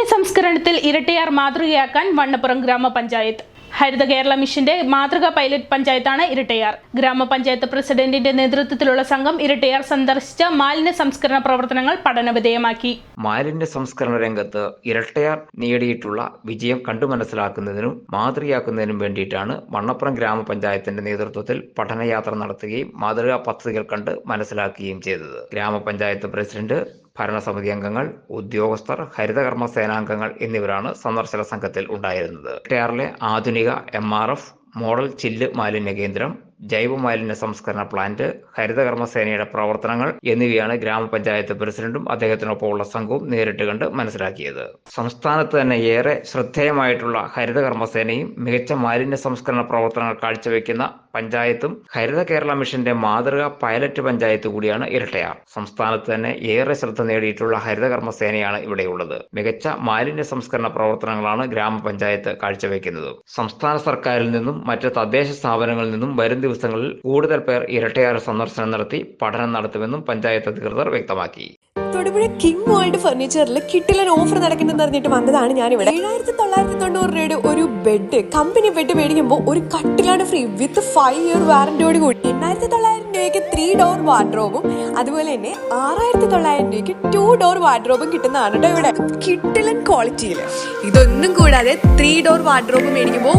മാലിന്യ സംസ്കരണത്തിൽ ഇരട്ടയാർ മാതൃകയാക്കാൻ വണ്ണപ്പുറം ഗ്രാമപഞ്ചായത്ത്. ഹരിത കേരള മിഷന്റെ മാതൃകാ പൈലറ്റ് പഞ്ചായത്താണ് ഇരട്ടയാർ. ഗ്രാമപഞ്ചായത്ത് പ്രസിഡന്റിന്റെ നേതൃത്വത്തിലുള്ള സംഘം ഇരട്ടയാർ സന്ദർശിച്ച മാലിന്യ സംസ്കരണ പ്രവർത്തനങ്ങൾ പഠനവിധേയമാക്കി. മാലിന്യ സംസ്കരണ രംഗത്ത് ഇരട്ടയാർ നേടിയിട്ടുള്ള വിജയം കണ്ടു മനസ്സിലാക്കുന്നതിനും മാതൃകയാക്കുന്നതിനും വേണ്ടിയിട്ടാണ് വണ്ണപ്പുറം ഗ്രാമപഞ്ചായത്തിന്റെ നേതൃത്വത്തിൽ പഠനയാത്ര നടത്തുകയും മാതൃകാ പദ്ധതികൾ കണ്ട് മനസ്സിലാക്കുകയും ചെയ്തത്. ഗ്രാമപഞ്ചായത്ത് പ്രസിഡന്റ് ഭരണസമിതി അംഗങ്ങൾ ഉദ്യോഗസ്ഥർ ഹരിതകർമ്മ സേനാംഗങ്ങൾ എന്നിവരാണ് സന്ദർശന സംഘത്തിൽ ഉണ്ടായിരുന്നത്. ഇരട്ടയാറിലെ ആധുനിക എം മോഡൽ ചില്ല് മാലിന്യ കേന്ദ്രം ജൈവ മാലിന്യ സംസ്കരണ പ്ലാന്റ് ഹരിതകർമ്മ സേനയുടെ പ്രവർത്തനങ്ങൾ എന്നിവയാണ് ഗ്രാമപഞ്ചായത്ത് പ്രസിഡന്റും അദ്ദേഹത്തിനൊപ്പമുള്ള സംഘവും നേരിട്ട് കണ്ട് മനസ്സിലാക്കിയത്. സംസ്ഥാനത്ത് തന്നെ ഏറെ ശ്രദ്ധേയമായിട്ടുള്ള ഹരിതകർമ്മ സേനയും മികച്ച മാലിന്യ സംസ്കരണ പ്രവർത്തനങ്ങൾ കാഴ്ചവെക്കുന്ന പഞ്ചായത്തും ഹരിത കേരള മിഷന്റെ മാതൃക പൈലറ്റ് പഞ്ചായത്ത് കൂടിയാണ് ഇരട്ടയാർ സംസ്ഥാനത്ത് തന്നെ ഏറെ ശ്രദ്ധ നേടിയിട്ടുള്ള ഹരിതകർമ്മ സേനയാണ് ഇവിടെയുള്ളത്. മികച്ച മാലിന്യ സംസ്കരണ പ്രവർത്തനങ്ങളാണ് ഗ്രാമപഞ്ചായത്ത് കാഴ്ചവെക്കുന്നത്. സംസ്ഥാന സർക്കാരിൽ നിന്നും മറ്റ് തദ്ദേശ സ്ഥാപനങ്ങളിൽ നിന്നും വരും ദിവസങ്ങളിൽ കൂടുതൽ പേർ ഇരട്ടയാർ സന്ദർശനം നടത്തി പഠനം നടത്തുമെന്നും പഞ്ചായത്ത് അധികൃതർ വ്യക്തമാക്കി. തൊടുപുഴ കിങ് വേൾഡ് ഫർണിച്ചറിൽ കിട്ടിലൻ ഓഫർ നടക്കുന്നെന്ന് അറിഞ്ഞിട്ട് വന്നതാണ് ഞാൻ ഇവിടെ ഏഴായിരത്തി തൊള്ളായിരത്തി തൊണ്ണൂറ് രൂപയുടെ ഒരു ബെഡ് കമ്പനി ബെഡ് മേടിക്കുമ്പോൾ ഒരു കട്ടിലാണ് ഫ്രീ വിത്ത് ഫൈവ് ഇയർ വാറന്റിയോട് കൂടി. എണ്ണായിരത്തി തൊള്ളായിരം രൂപയ്ക്ക് ത്രീ ഡോർ വാർഡ്രോബും അതുപോലെ തന്നെ ആറായിരത്തി തൊള്ളായിരം രൂപയ്ക്ക് ടു ഡോർ വാർഡ്രോബും കിട്ടുന്നതാണ് കേട്ടോ ഇവിടെ. കിട്ടിലൻ ക്വാളിറ്റിയിൽ ഇതൊന്നും കൂടാതെ ത്രീ ഡോർ വാർഡ്രോബ് മേടിക്കുമ്പോൾ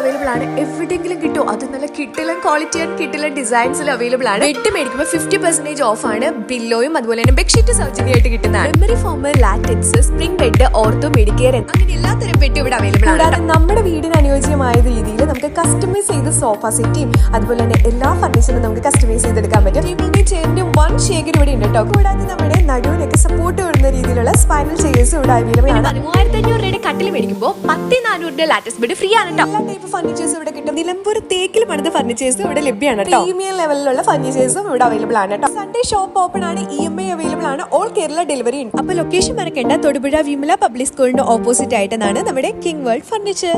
അവൈലബിൾ ആണ്. എവിടെയെങ്കിലും കിട്ടും? അത് നല്ല കിട്ടിലും ക്വാളിറ്റി ആൻഡ് കിട്ടിലും ഡിസൈൻസിൽ അവൈലബിൾ ആണ്. ബെഡ് മേടിക്കുമ്പോൾ ഫിഫ്റ്റി പെർസെന്റേജ് ഓഫ് ആണ്. ബില്ലോയും അതുപോലെ തന്നെ ബെഡ്ഷീറ്റ് സൗജന്യമായിട്ട് കിട്ടുന്നതാണ്. Memory foam latex spring bed ortho medicare അങ്ങനെ എല്ലാത്തരം ബെഡ് ഇവിടെ അവൈലബിൾ ആണ് നമ്മുടെ വീടിന് അനുയോജ്യമായ രീതിയിൽ നമുക്ക് കസ്റ്റമൈസ് ചെയ്ത് സോഫ സെറ്റും അതുപോലെ തന്നെ എല്ലാ ഫർണിച്ചറും നമുക്ക് കസ്റ്റമൈസ് ചെയ്തെടുക്കാൻ പറ്റും. ടേബിളിന്റെ ചെയറിന്റെ വൺ ഷേഖർ ഇവിടെ ഉണ്ട് കേട്ടോ. കൂടാതെ നമ്മുടെ നടുവിനൊക്കെ സപ്പോർട്ട് വരുന്ന രീതിയിലുള്ള സ്പൈനൽ ചെയേഴ്സ് ഇവിടെ അവൈലബിൾ ആണ്. മൂവായിരത്തി അഞ്ഞൂറ് രൂപയുടെ കട്ടിൽ മേടിക്കുമ്പോൾ പത്ത് നാനൂറിന്റെ ലാറ്റസ്റ്റ് ബെഡ് ഫ്രീ ആണ് കേട്ടോ. എല്ലാ ടൈപ്പ് ഫർണിച്ചേഴ്സ് ഇവിടെ കിട്ടും. നിലമ്പൂർ തേക്കിൽ പണിത ഫർണിച്ചേഴ്സും ഇവിടെ ലഭ്യമാണ് കേട്ടോ. പ്രീമിയം ലെവലിലുള്ള ഫർണിച്ചേഴ്സും ഇവിടെ അവൈലബിൾ ആണ് കേട്ടോ. സൺഡേ ഷോപ്പ് ഓപ്പൺ ആണ് ഇ എം ഐ അവൈലബിൾ ആണ്. ഓൾ കേരള ഡെലിവറി ഉണ്ട്. അപ്പൊ ലൊക്കേഷൻ മറക്കേണ്ട തൊടുപുഴ വിമല പബ്ലിക് സ്കൂളിന്റെ ഓപ്പോസിറ്റ് ആയിട്ടാണ് നമ്മുടെ കിങ് വേൾഡ് ഫർണിച്ചർ